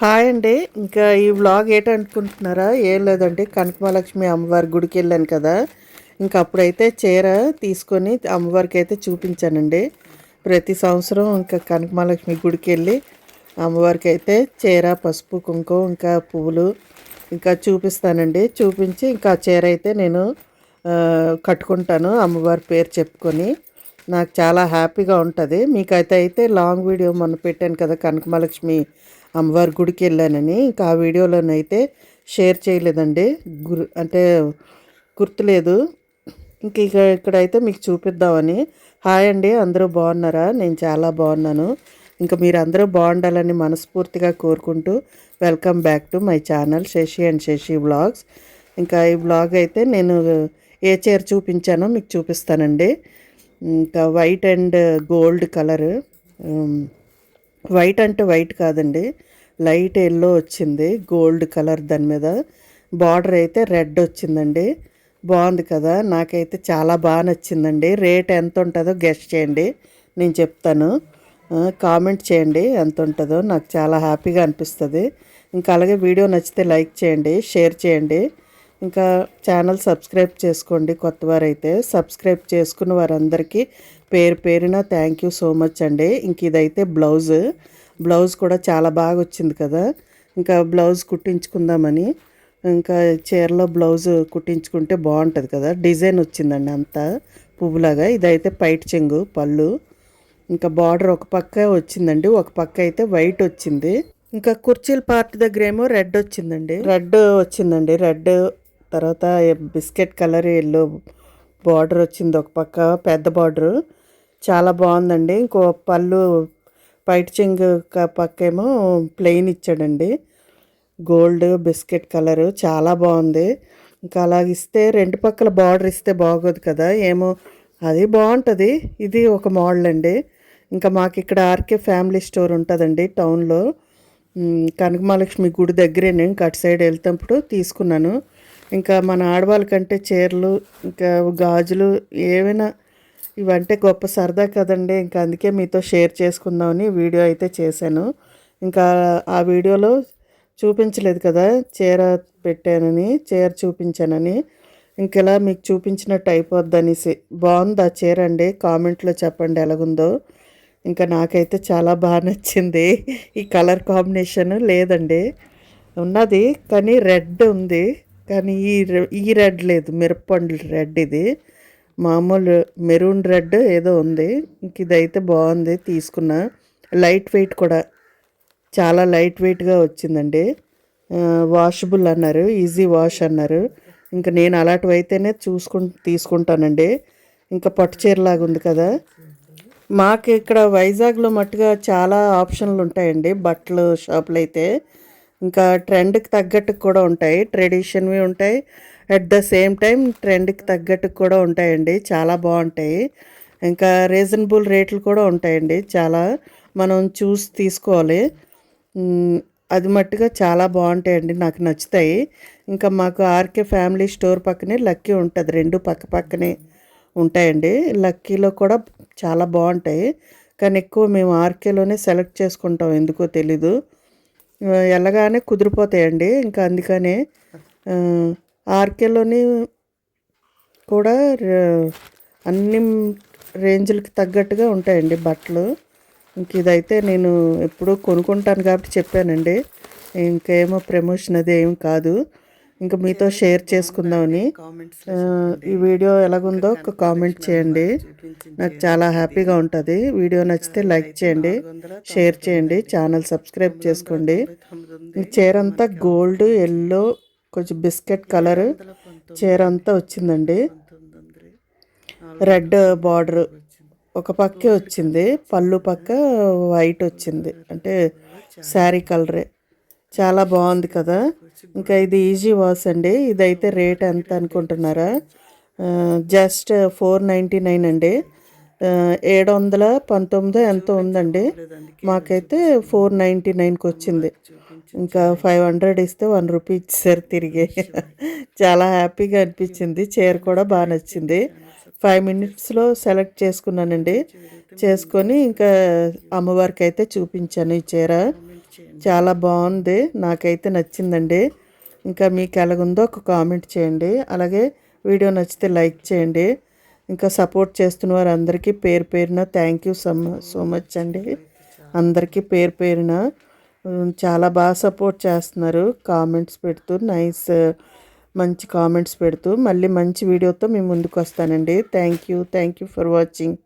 Hi అండి. ఇంకా ఈ వ్లాగ్ ఏంటనుకుంటున్నారా? ఏం లేదండి. కనకమహాలక్ష్మి అమ్మవారి గుడికి వెళ్ళాను కదా. ఇంకా అప్పుడైతే చీర తీసుకొని అమ్మవారికి అయితే చూపించానండి. ప్రతి సంవత్సరం ఇంకా కనకమహాలక్ష్మి గుడికి వెళ్ళి అమ్మవారికి అయితే చీర పసుపు కుంకుమ ఇంకా పువ్వులు ఇంకా చూపిస్తానండి. చూపించి ఇంకా చీర అయితే నేను కట్టుకుంటాను అమ్మవారి పేరు చెప్పుకొని. నాకు చాలా హ్యాపీగా ఉంటుంది. మీకైతే అయితే లాంగ్ వీడియో మొన్న పెట్టాను కదా కనకమహాలక్ష్మి అమ్మవారి గుడికి వెళ్ళానని. ఇంకా ఆ వీడియోలోనైతే షేర్ చేయలేదండి. గురు అంటే గుర్తులేదు. ఇంక ఇక ఇక్కడైతే మీకు చూపిద్దామని. హాయ్ అండి అందరూ బాగున్నారా? నేను చాలా బాగున్నాను. ఇంకా మీరు అందరూ బాగుండాలని మనస్ఫూర్తిగా కోరుకుంటూ welcome back to my channel Shashi and Shashi blogs ఇంకా ఈ వ్లాగ్ అయితే నేను ఏ చీర చూపించానో మీకు చూపిస్తానండి. ఇంకా white and gold colour. White అంటే వైట్ కాదండి. లైట్ ఎల్లో వచ్చింది గోల్డ్ కలర్ దాని మీద. బార్డర్ అయితే రెడ్ వచ్చిందండి. బాగుంది కదా? నాకైతే చాలా బాగా నచ్చిందండి. రేట్ ఎంత ఉంటుందో గెస్ట్ చేయండి. నేను చెప్తాను. కామెంట్ చేయండి ఎంత ఉంటుందో. నాకు చాలా హ్యాపీగా అనిపిస్తుంది. ఇంకా అలాగే వీడియో నచ్చితే లైక్ చేయండి షేర్ చేయండి. ఇంకా ఛానల్ సబ్స్క్రైబ్ చేసుకోండి కొత్త వారైతే. సబ్స్క్రైబ్ చేసుకున్న వారందరికీ పేరు పేరున థ్యాంక్ యూ సో మచ్ అండి. ఇంక ఇదైతే బ్లౌజ్. బ్లౌజ్ కూడా చాలా బాగా వచ్చింది కదా. ఇంకా బ్లౌజ్ కుట్టించుకుందామని ఇంకా చీరలో బ్లౌజ్ కుట్టించుకుంటే బాగుంటుంది కదా. డిజైన్ వచ్చిందండి అంతా పువ్వులాగా. ఇదైతే పైట్ చెంగు పళ్ళు. ఇంకా బార్డర్ ఒక పక్క వచ్చిందండి. ఒక పక్క అయితే వైట్ వచ్చింది. ఇంకా కుర్చీల పార్ట్ దగ్గర ఏమో రెడ్ వచ్చిందండి. రెడ్ వచ్చిందండి. రెడ్ తర్వాత బిస్కెట్ కలర్ ఎల్లో బార్డర్ వచ్చింది ఒక పక్క పెద్ద బార్డర్. చాలా బాగుందండి. ఇంకో పళ్ళు పైట్ చెంగు పక్కేమో పక్క ఏమో ప్లెయిన్ ఇచ్చాడండి. గోల్డ్ బిస్కెట్ కలరు చాలా బాగుంది. ఇంకా అలా ఇస్తే రెండు పక్కల బార్డర్ ఇస్తే బాగోదు కదా. ఏమో అది బాగుంటుంది. ఇది ఒక మోడల్ అండి. ఇంకా మాకు ఇక్కడ ఆర్కే ఫ్యామిలీ స్టోర్ ఉంటుందండి టౌన్లో. కనకమహాలక్ష్మి గుడి దగ్గరే నేను అటు సైడ్ వెళ్తేప్పుడు తీసుకున్నాను. ఇంకా మన ఆడవాళ్ళకంటే చీరలు ఇంకా గాజులు ఏమైనా ఇవంటే గొప్ప సరదా కదండి. ఇంకా అందుకే మీతో షేర్ చేసుకుందామని వీడియో అయితే చేశాను. ఇంకా ఆ వీడియోలో చూపించలేదు కదా చీర పెట్టానని చీర చూపించానని. ఇంకెలా మీకు చూపించినట్టు అయిపోద్దనేసి. బాగుంది ఆ చీర అండి? కామెంట్లో చెప్పండి ఎలాగుందో. ఇంకా నాకైతే చాలా బాగా నచ్చింది ఈ కలర్ కాంబినేషన్. లేదండి. ఉన్నది కానీ రెడ్ ఉంది. కానీ ఈ ఈ రెడ్ లేదు. మిరప్పండు రెడ్ ఇది. మామూలు మెరూన్ రెడ్ ఏదో ఉంది. ఇంక ఇదైతే బాగుంది తీసుకున్నా. లైట్ వెయిట్ కూడా చాలా లైట్ వెయిట్గా వచ్చిందండి. వాషబుల్ అన్నారు ఈజీ వాష్ అన్నారు. ఇంకా నేను అలాంటివి అయితేనే చూసుకు తీసుకుంటానండి. ఇంకా పట్టు చీరలాగా ఉంది కదా. మాకు ఇక్కడ వైజాగ్లో మట్టుగా చాలా ఆప్షన్లు ఉంటాయండి. బట్టలు షాపులు అయితే ఇంకా ట్రెండ్కి తగ్గట్టు కూడా ఉంటాయి. ట్రెడిషన్వి ఉంటాయి. అట్ ద సేమ్ టైం ట్రెండ్కి తగ్గట్టు కూడా ఉంటాయండి. చాలా బాగుంటాయి. ఇంకా రీజనబుల్ రేట్లు కూడా ఉంటాయండి. చాలా మనం చూసి తీసుకోవాలి. అది మట్టుగా చాలా బాగుంటాయండి. నాకు నచ్చుతాయి. ఇంకా మాకు ఆర్కే ఫ్యామిలీ స్టోర్ పక్కనే లక్కీ ఉంటుంది. రెండు పక్క పక్కనే ఉంటాయండి. లక్కీలో కూడా చాలా బాగుంటాయి. కానీ ఎక్కువ మేము ఆర్కేలోనే సెలెక్ట్ చేసుకుంటాం. ఎందుకో తెలీదు. వెళ్ళగానే కుదిరిపోతాయండి. ఇంకా అందుకనే ఆర్కేలోని కూడా అన్ని రేంజ్లకి తగ్గట్టుగా ఉంటాయండి బట్టలు. ఇంక ఇదైతే నేను ఎప్పుడూ కొనుక్కుంటాను కాబట్టి చెప్పానండి. ఇంకేమో ప్రమోషన్ అది ఏం కాదు. ఇంకా మీతో షేర్ చేసుకుందామని. ఈ వీడియో ఎలాగుందో ఒక కామెంట్ చేయండి. నాకు చాలా హ్యాపీగా ఉంటుంది. వీడియో నచ్చితే లైక్ చేయండి షేర్ చేయండి ఛానల్ సబ్స్క్రైబ్ చేసుకోండి. ఈ చీర అంతా గోల్డ్ ఎల్లో కొంచెం బిస్కెట్ కలర్ చీర అంతా వచ్చిందండి. రెడ్ బార్డర్ ఒక పక్కే వచ్చింది. పళ్ళు పక్క వైట్ వచ్చింది. అంటే శారీ కలరే. చాలా బాగుంది కదా. ఇంకా ఇది ఈజీ వాష్ అండి. ఇదైతే రేట్ ఎంత అనుకుంటున్నారా? జస్ట్ ఫోర్ నైంటీ నైన్ అండి. ఏడు వందల పంతొమ్మిది ఎంతో ఉందండి. మాకైతే ఫోర్ నైంటీ నైన్కి వచ్చింది. ఇంకా ఫైవ్ హండ్రెడ్ ఇస్తే వన్ రూపీ ఇచ్చేసారు తిరిగి. చాలా హ్యాపీగా అనిపించింది. చీర కూడా బాగా నచ్చింది. ఫైవ్ మినిట్స్లో సెలెక్ట్ చేసుకున్నానండి. చేసుకొని ఇంకా అమ్మవారికి అయితే చూపించాను ఈ చీర. చాలా బాగుంది. నాకైతే నచ్చిందండి. ఇంకా మీకు ఎలాగుందో ఒక కామెంట్ చేయండి. అలాగే వీడియో నచ్చితే లైక్ చేయండి. ఇంకా సపోర్ట్ చేస్తున్న వారందరికీ పేరు పేరున thank you so so much అండి. అందరికీ పేరు పేరున చాలా బాగా సపోర్ట్ చేస్తున్నారు. కామెంట్స్ పెడుతూ నైస్ మంచి కామెంట్స్ పెడుతూ. మళ్ళీ మంచి వీడియోతో మేము ముందుకు వస్తానండి. Thank you thank you for watching